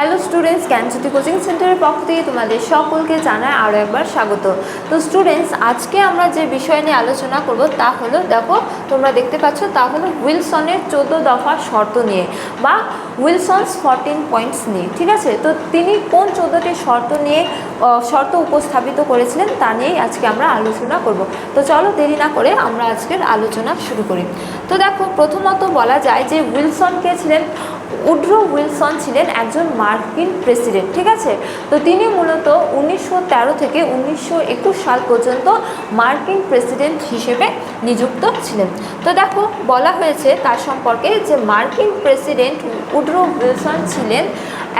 Hello students জ্ঞানজ্যোতি coaching সেন্টারের পক্ষ থেকে তোমাদের সকলকে জানায় আরও একবার স্বাগত। তো স্টুডেন্টস আজকে আমরা যে বিষয় নিয়ে আলোচনা করব তা হলো, দেখো, তোমরা দেখতে পাচ্ছ, তা হলো উইলসনের চোদ্দ দফা শর্ত নিয়ে বা উইলসনস ফরটিন পয়েন্টস নিয়ে, ঠিক আছে? তো তিনি কোন চোদ্দোটি শর্ত নিয়ে শর্ত উপস্থাপিত করেছিলেন তা নিয়েই আজকে আমরা আলোচনা করব। তো চলো দেরি না করে আমরা আজকের আলোচনা শুরু করি। তো দেখো, প্রথমত বলা যায় যে উইলসন কে ছিলেন উড্রো উইলসন ছিলেন একজন মার্কিন প্রেসিডেন্ট, ঠিক আছে? তো তিনি মূলত উনিশশো তেরো থেকে উনিশশো একুশ সাল পর্যন্ত মার্কিন প্রেসিডেন্ট হিসেবে নিযুক্ত ছিলেন। তো দেখো, বলা হয়েছে তার সম্পর্কে যে মার্কিন প্রেসিডেন্ট উড্রো উইলসন ছিলেন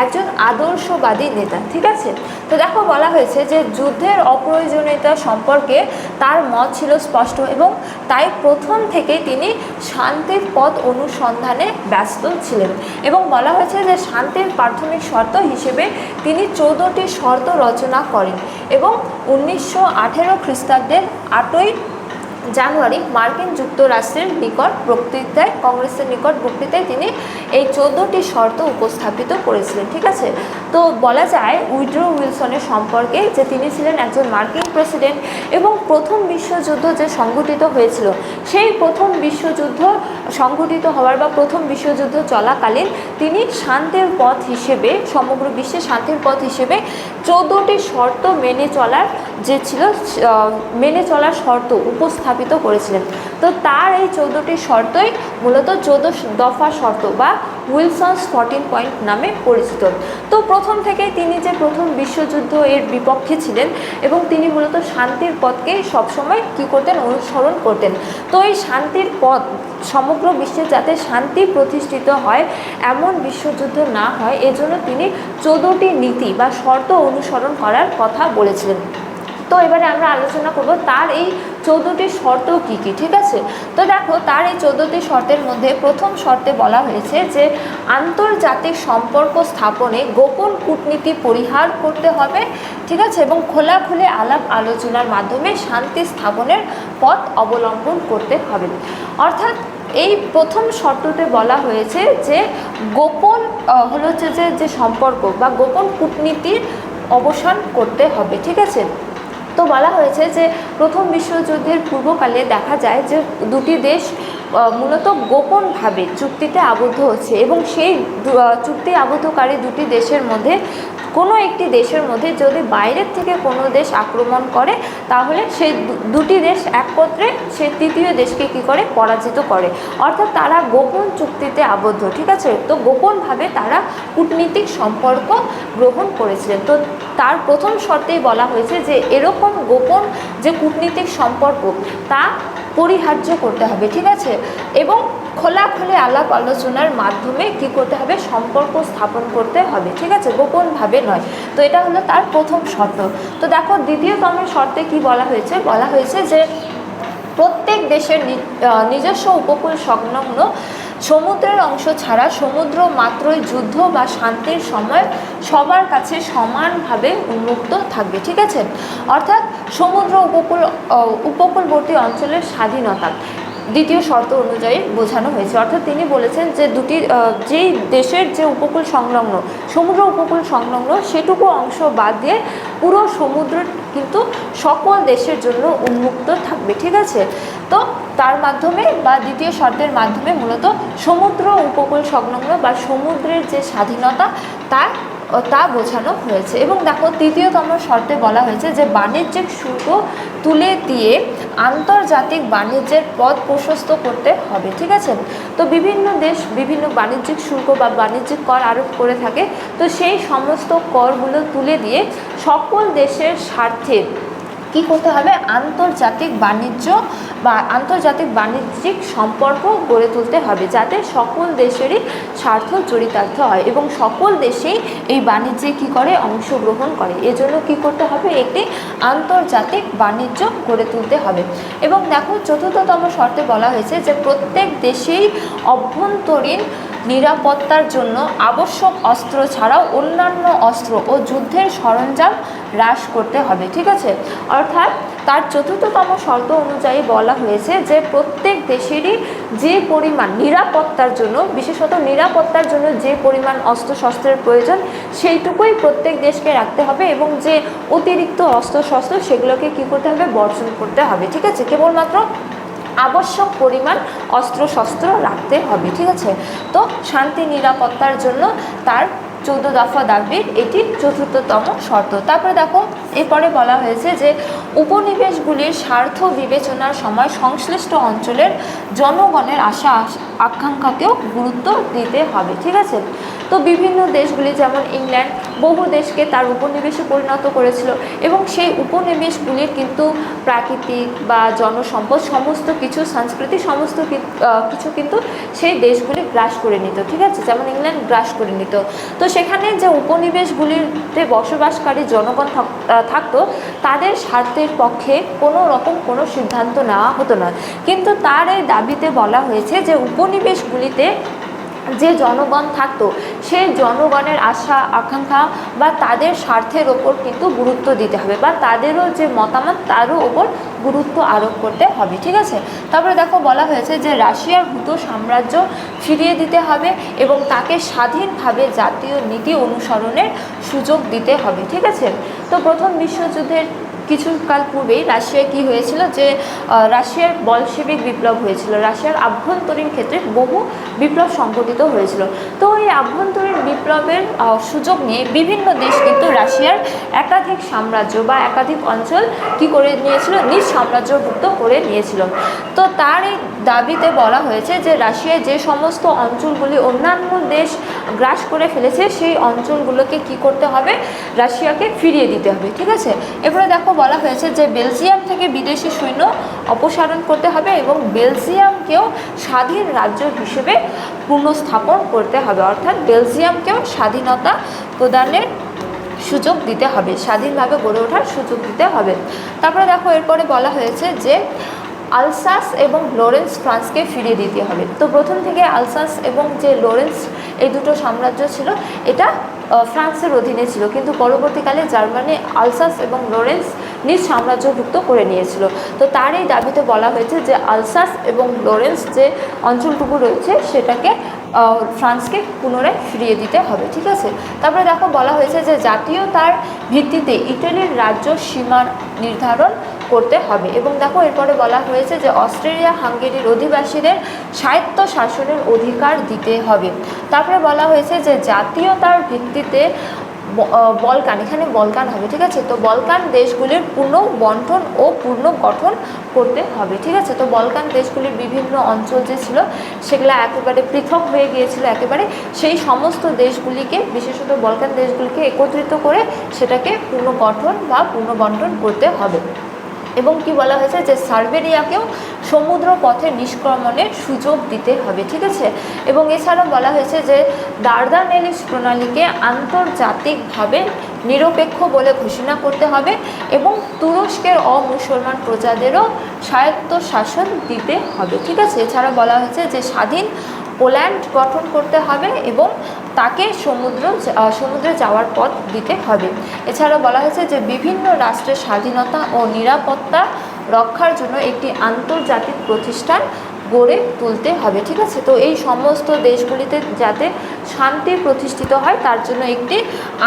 একজন আদর্শবাদী নেতা, ঠিক আছে? তো দেখো, বলা হয়েছে যে যুদ্ধের অপ্রয়োজনীয়তা সম্পর্কে তার মত ছিল স্পষ্ট এবং তাই প্রথম থেকেই তিনি শান্তির পথ অনুসন্ধানে ব্যস্ত ছিলেন এবং বলা হয়েছে যে শান্তির প্রাথমিক শর্ত হিসেবে তিনি চৌদ্দটি শর্ত রচনা করেন এবং উনিশশো আঠেরো খ্রিস্টাব্দের আটই জানুয়ারি মার্কিন যুক্তরাষ্ট্রের নিকট বক্তৃতায়, কংগ্রেসের নিকট বক্তৃতায় তিনি এই চোদ্দোটি শর্ত উপস্থাপিত করেছিলেন, ঠিক আছে? তো বলা যায় উইড্রো উইলসনের সম্পর্কে যে তিনি ছিলেন একজন মার্কিন প্রেসিডেন্ট এবং প্রথম বিশ্বযুদ্ধ যে সংঘটিত হয়েছিল, সেই প্রথম বিশ্বযুদ্ধ সংঘটিত হওয়ার বা প্রথম বিশ্বযুদ্ধ চলাকালীন তিনি শান্তির পথ হিসেবে, সমগ্র বিশ্বে শান্তির পথ হিসেবে চোদ্দোটি শর্ত মেনে চলার যে ছিল মেনে চলার শর্ত উপস্থাপিত করেছিলেন। তো তার এই চোদ্দোটি শর্তই মূলত চোদ্দ দফা শর্ত বা উইলসনস ফর্টিন পয়েন্ট নামে পরিচিত। তো প্রথম থেকে তিনি যে প্রথম বিশ্বযুদ্ধ এর বিপক্ষে ছিলেন এবং তিনি মূলত শান্তির পথকে সবসময় কী করতেন, অনুসরণ করতেন। তো এই শান্তির পথ, সমগ্র বিশ্বে যাতে শান্তি প্রতিষ্ঠিত হয়, এমন বিশ্বযুদ্ধ না হয়, এজন্য তিনি চোদ্দোটি নীতি বা শর্ত অনুসরণ করার কথা বলেছিলেন। তো এবারে আমরা আলোচনা করব তার এই চোদ্দোটি শর্ত কী কী? ঠিক আছে? তো দেখো, তার এই চোদ্দোটি শর্তের মধ্যে প্রথম শর্তে বলা হয়েছে যে, আন্তর্জাতিক সম্পর্ক স্থাপনে গোপন কূটনীতি পরিহার করতে হবে, ঠিক আছে? এবং খোলাখুলি আলাপ আলোচনার মাধ্যমে শান্তি স্থাপনের পথ অবলম্বন করতে হবে। অর্থাৎ এই প্রথম শর্ততে বলা হয়েছে যে, গোপন হলো হচ্ছে যে যে সম্পর্ক বা গোপন কূটনীতির অবসান করতে হবে, ঠিক আছে? তো বলা হয়েছে যে প্রথম বিশ্বযুদ্ধের পূর্বকালে দেখা যায় যে দুটি দেশ মূলত গোপনভাবে চুক্তিতে আবদ্ধ হচ্ছে এবং সেই চুক্তি আবদ্ধকারী দুটি দেশের মধ্যে, কোনো একটি দেশের মধ্যে যদি বাইরের থেকে কোনো দেশ আক্রমণ করে, তাহলে সেই দুটি দেশ একত্রে সে তৃতীয় দেশকে কি করে? পরাজিত করে। অর্থাৎ তারা গোপন চুক্তিতে আবদ্ধ, ঠিক আছে? তো গোপনভাবে তারা কূটনীতিক সম্পর্ক গ্রহণ করেছিলেন। তো তার প্রথম শর্তেই বলা হয়েছে যে, এরকম গোপন যে কূটনীতিক সম্পর্ক, তা পরিহার্য করতে হবে, ঠিক আছে? এবং খোলাখুলি আলাপ আলোচনার মাধ্যমে কি করতে হবে? সম্পর্ক স্থাপন করতে হবে, ঠিক আছে? গোপনভাবে নয়। তো এটা হলো তার প্রথম শর্ত। তো দেখো, দ্বিতীয়তম শর্তে কি বলা হয়েছে? বলা হয়েছে যে প্রত্যেক দেশের নিজস্ব উপকূল সংলগ্ন সমুদ্রের অংশ ছাড়া সমুদ্র মাত্রই যুদ্ধ বা শান্তির সময় সবার কাছে সমানভাবে উন্মুক্ত থাকবে, ঠিক আছে? অর্থাৎ সমুদ্র উপকূল উপকূলবর্তী অঞ্চলের স্বাধীনতা। দ্বিতীয় শর্ত অনুযায়ী বোঝানো হয়েছে। অর্থাৎ তিনি বলেছেন যে দুটি যেই দেশের যে উপকূল সংলগ্ন, সমুদ্র উপকূল সংলগ্ন, সেটুকু অংশ বাদ দিয়ে পুরো সমুদ্র কিন্তু সকল দেশের জন্য উন্মুক্ত থাকবে, ঠিক আছে? তো তার মাধ্যমে বা দ্বিতীয় শর্তের মাধ্যমে মূলত সমুদ্র উপকূল সংলগ্ন বা সমুদ্রের যে স্বাধীনতা, তার তা বোঝানো হয়েছে। এবং দেখো, তৃতীয়তম শর্তে বলা হয়েছে যে বাণিজ্যিক শুল্ক তুলে দিয়ে আন্তর্জাতিক বাণিজ্যের পথ প্রশস্ত করতে হবে, ঠিক আছে? তো বিভিন্ন দেশ বিভিন্ন বাণিজ্যিক শুল্ক বা বাণিজ্যিক কর আরোপ করে থাকে। তো সেই সমস্ত করগুলো তুলে দিয়ে সকল দেশের স্বার্থে কি করতে হবে? আন্তর্জাতিক বাণিজ্য বা আন্তর্জাতিক বাণিজ্যিক সম্পর্ক গড়ে তুলতে হবে যাতে সকল দেশেরই স্বার্থ চরিতার্থ হয় এবং সকল দেশেই এই বাণিজ্যে কি করে অংশগ্রহণ করে। এজন্য কি করতে হবে? একটি আন্তর্জাতিক বাণিজ্য গড়ে তুলতে হবে। এবং দেখো, চতুর্থতম শর্তে বলা হয়েছে যে প্রত্যেক দেশেই অভ্যন্তরীণ নিরাপত্তার জন্য আবশ্যক অস্ত্র ছাড়াও অন্যান্য অস্ত্র ও যুদ্ধের সরঞ্জাম হ্রাস করতে হবে, ঠিক আছে? অর্থাৎ তার চতুর্থতম শর্ত অনুযায়ী বলা হয়েছে যে প্রত্যেক দেশেরই যে পরিমাণ নিরাপত্তার জন্য, বিশেষত নিরাপত্তার জন্য যে পরিমাণ অস্ত্রশস্ত্রের প্রয়োজন, সেইটুকুই প্রত্যেক দেশকে রাখতে হবে এবং যে অতিরিক্ত অস্ত্র শস্ত্র সেগুলোকে কী করতে হবে? বর্জন করতে হবে, ঠিক আছে? কেবলমাত্র আবশ্যক পরিমাণ অস্ত্র শস্ত্র রাখতে হবে, ঠিক আছে? তো শান্তি, নিরাপত্তার জন্য তার চৌদ্দ দফা দাবির এটি চতুর্থতম শর্ত। তারপরে দেখো, এরপরে বলা হয়েছে যে উপনিবেশগুলির স্বার্থ বিবেচনার সময় সংশ্লিষ্ট অঞ্চলের জনগণের আশা, আকাঙ্ক্ষাকেও গুরুত্ব দিতে হবে, ঠিক আছে? তো বিভিন্ন দেশগুলি যেমন ইংল্যান্ড বহু দেশকে তার উপনিবেশে পরিণত করেছিল এবং সেই উপনিবেশগুলির কিন্তু প্রাকৃতিক বা জনসম্পদ সমস্ত কিছু সংস্কৃতি সমস্ত কিছু কিন্তু সেই দেশগুলি গ্রাস করে নিত, ঠিক আছে? যেমন ইংল্যান্ড গ্রাস করে নিত। তো সেখানে যে উপনিবেশগুলিতে বসবাসকারী জনগণ থাক- থাকতো, তাদের স্বার্থের পক্ষে কোনো রকম কোনো সিদ্ধান্ত নেওয়া হতো না। কিন্তু তার এই দাবিতে বলা হয়েছে যে উপনিবেশগুলিতে যে জনগণ থাকতো সেই জনগণের আশা, আকাঙ্ক্ষা বা তাদের স্বার্থের ওপর কিন্তু গুরুত্ব দিতে হবে বা তাদেরও যে মতামত, তারও ওপর গুরুত্ব আরোপ করতে হবে, ঠিক আছে? তারপরে দেখো বলা হয়েছে যে রাশিয়ার ভূত সাম্রাজ্য ফিরিয়ে দিতে হবে এবং তাকে স্বাধীনভাবে জাতীয় নীতি অনুসরণের সুযোগ দিতে হবে, ঠিক আছে? তো প্রথম বিশ্বযুদ্ধের কিছুকাল পূর্বেই রাশিয়ায় কি হয়েছিল যে রাশিয়ার বলশেবিক বিপ্লব হয়েছিল। রাশিয়ার আভ্যন্তরীণ ক্ষেত্রে বহু বিপ্লব সংঘটিত হয়েছিল। তো এই আভ্যন্তরীণ বিপ্লবের সুযোগ নিয়ে বিভিন্ন দেশ কিন্তু রাশিয়ার একাধিক সাম্রাজ্য বা একাধিক অঞ্চল কি করে নিয়েছিল? নিজ সাম্রাজ্যভুক্ত করে নিয়েছিল। তো তার এই দাবিতে বলা হয়েছে যে, রাশিয়ায় যে সমস্ত অঞ্চলগুলি অন্যান্য দেশ গ্রাস করে ফেলেছে, সেই অঞ্চলগুলোকে কি করতে হবে? রাশিয়াকে ফিরিয়ে দিতে হবে। ঠিক আছে? এবারে দেখো বলা হয়েছে যে বেলজিয়াম থেকে বিদেশি সৈন্য অপসারণ করতে হবে এবং বেলজিয়ামকেও স্বাধীন রাজ্য হিসেবে পুনঃস্থাপন করতে হবে। অর্থাৎ বেলজিয়ামকেও স্বাধীনতা প্রদানের সুযোগ দিতে হবে, স্বাধীনভাবে গড়ে ওঠার সুযোগ দিতে হবে। তারপরে দেখো, এরপরে বলা হয়েছে যে আলসাস এবং লরেন্স ফ্রান্সকে ফিরিয়ে দিতে হবে। তো প্রথম থেকে আলসাস এবং যে লরেন্স, এই দুটো সাম্রাজ্য ছিল, এটা ফ্রান্সের অধীনে ছিল। কিন্তু পরবর্তীকালে জার্মানি আলসাস এবং লরেন্স নিজ সাম্রাজ্যভুক্ত করে নিয়েছিল। তো তার এই দাবিতে বলা হয়েছে যে আলসাস এবং লরেন্স যে অঞ্চলটুকু রয়েছে, সেটাকে ফ্রান্সকে পুনরায় ফিরিয়ে দিতে হবে, ঠিক আছে? তারপরে দেখো বলা হয়েছে যে জাতীয়তার ভিত্তিতে ইটালির রাজ্য সীমা নির্ধারণ করতে হবে এবং দেখো এরপরে বলা হয়েছে যে অস্ট্রেলিয়া, হাঙ্গেরির অধিবাসীদের স্বায়ত্ত শাসনের অধিকার দিতে হবে। তারপরে বলা হয়েছে যে জাতীয়তার ভিত্তিতে বলকান, এখানে বলকান হবে, ঠিক আছে? তো বলকান দেশগুলির পূর্ণ বন্টন ও পূর্ণ গঠন করতে হবে, ঠিক আছে? তো বলকান দেশগুলির বিভিন্ন অঞ্চল যে ছিল, সেগুলো একেবারে পৃথক হয়ে গিয়েছিল একেবারে। সেই সমস্ত দেশগুলিকে, বিশেষত বলকান দেশগুলিকে একত্রিত করে সেটাকে পূর্ণ গঠন বা পূর্ণ বন্টন করতে হবে। এবং কি বলা হয়েছে যে সার্বেরিয়াকেও সমুদ্র পথে নিষ্ক্রমণের সুযোগ দিতে হবে, ঠিক আছে? এবং এছাড়াও বলা হয়েছে যে দার্দানেলিস প্রণালীকে আন্তর্জাতিকভাবে নিরপেক্ষ বলে ঘোষণা করতে হবে এবং তুরস্কের অমুসলমান প্রজাদেরও স্বায়ত্ত শাসন দিতে হবে, ঠিক আছে? এছাড়া বলা হয়েছে যে স্বাধীন পোল্যান্ড গঠন করতে হবে এবং তাকে সমুদ্র সমুদ্রে যাওয়ার পথ দিতে হবে। এছাড়া বলা হয়েছে যে, বিভিন্ন রাষ্ট্রের স্বাধীনতা ও নিরাপত্তা রক্ষার জন্য একটি আন্তর্জাতিক প্রতিষ্ঠান গড়ে তুলতে হবে, ঠিক আছে? তো এই সমস্ত দেশগুলিতে যাতে শান্তি প্রতিষ্ঠিত হয়, তার জন্য একটি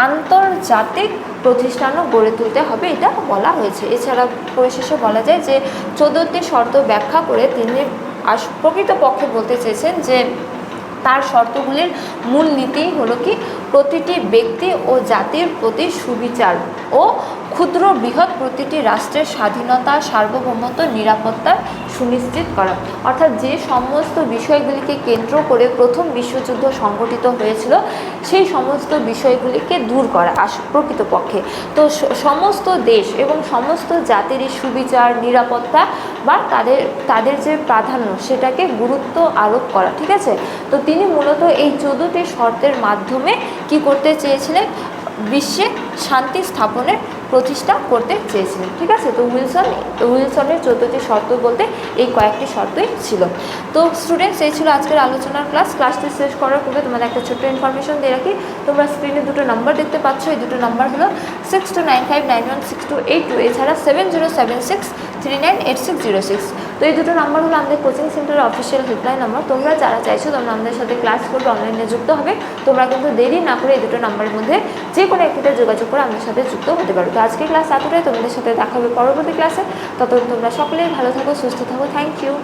আন্তর্জাতিক প্রতিষ্ঠানও গড়ে তুলতে হবে, এটা বলা হয়েছে। এছাড়া পরিশেষে বলা যায় যে, চোদ্দটি শর্ত ব্যাখ্যা করে তিনি আস, প্রকৃতপক্ষে বলতে চেয়েছেন যে তার শর্তগুলির মূল নীতি হলো কি? প্রতিটি ব্যক্তি ও জাতির প্রতি সুবিচার ও ক্ষুদ্র বৃহৎ প্রতিটি রাষ্ট্রের স্বাধীনতা, সার্বভৌমত্ব, নিরাপত্তা সুনিশ্চিত করা। অর্থাৎ যে সমস্ত বিষয়গুলিকে কেন্দ্র করে প্রথম বিশ্বযুদ্ধ সংগঠিত হয়েছিল, সেই সমস্ত বিষয়গুলিকে দূর করা আস প্রকৃতপক্ষে। তো সমস্ত দেশ এবং সমস্ত জাতিরই সুবিচার, নিরাপত্তা বা তাদের তাদের যে প্রাধান্য, সেটাকে গুরুত্ব আরোপ করা, ঠিক আছে? তো তিনি মূলত এই চোদ্দোটি শর্তের মাধ্যমে কি করতে চেয়েছিলেন? বিশ্বে শান্তি স্থাপনের প্রতিষ্ঠা করতে চেয়েছিলেন। ঠিক আছে? তো উইলসন, উইলসনের চোদ্দোটি শর্ত বলতে এই কয়েকটি শর্তই ছিল। তো স্টুডেন্টস এই ছিল আজকের আলোচনার ক্লাস ক্লাসটি শেষ করার পূর্বে তোমাদের একটা ছোট্ট ইনফরমেশন দিয়ে রাখি। তোমরা স্ক্রিনে দুটো নাম্বার দেখতে পাচ্ছ। এই দুটো নাম্বার হলো six two nine five nine one six two eight two এছাড়া seven zero seven six three nine eight six zero six তো এই দুটো নাম্বার হলো আমাদের কোচিং সেন্টারের অফিসিয়াল হেল্পলাইন নাম্বার তোমরা যারা চাইছো, তোমরা আমাদের সাথে ক্লাস করবে অনলাইনে যুক্ত হবে। তোমরা কিন্তু দেরি না করে এই দুটো নাম্বারের মধ্যে যে কোনো একটিতে যোগাযোগ করে আমাদের সাথে যুক্ত হতে পারো। তো আজকে ক্লাস এতটাই। তোমাদের সাথে দেখা হবে পরবর্তী ক্লাসে ততক্ষণ তোমরা সকলেই ভালো থাকো, সুস্থ থাকো। Thank you